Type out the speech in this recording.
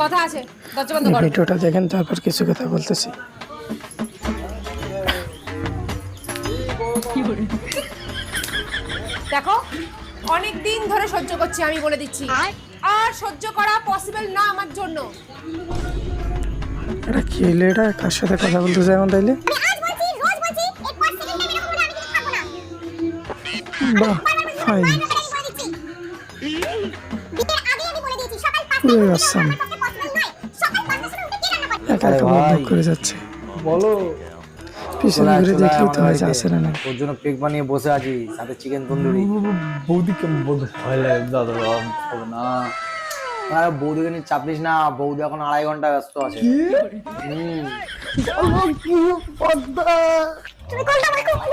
কথা আছে দরজা বন্ধ কর। ভিডিওটা দেখেন তারপর কিছু কথা বলতেছি। দেখো অনেক দিন ধরে সহ্য করছি আমি বলে দিচ্ছি। আর সহ্য করা পসিবল না আমার জন্য। এটা কি হইল এটা? কার সাথে কথা বলতেছে এখন তাইলে? বাহ ফাইন পুরো আসাম একা একা বন্ধ করে যাচ্ছে। বলো। পিছনে ঘুরে দেখলেই তো হয়েছে আসে না না। ওর জন্য পেক বানিয়ে বসে আছি সাথে চিকেন তন্দুরি। বৌদি কেমন বলতে ভয় লাগে দাদা হবে না। আর বৌদিকে নিয়ে চাপিস না বৌদি এখন আড়াই ঘণ্টা ব্যস্ত আছে। হুম। তুমি কোনটা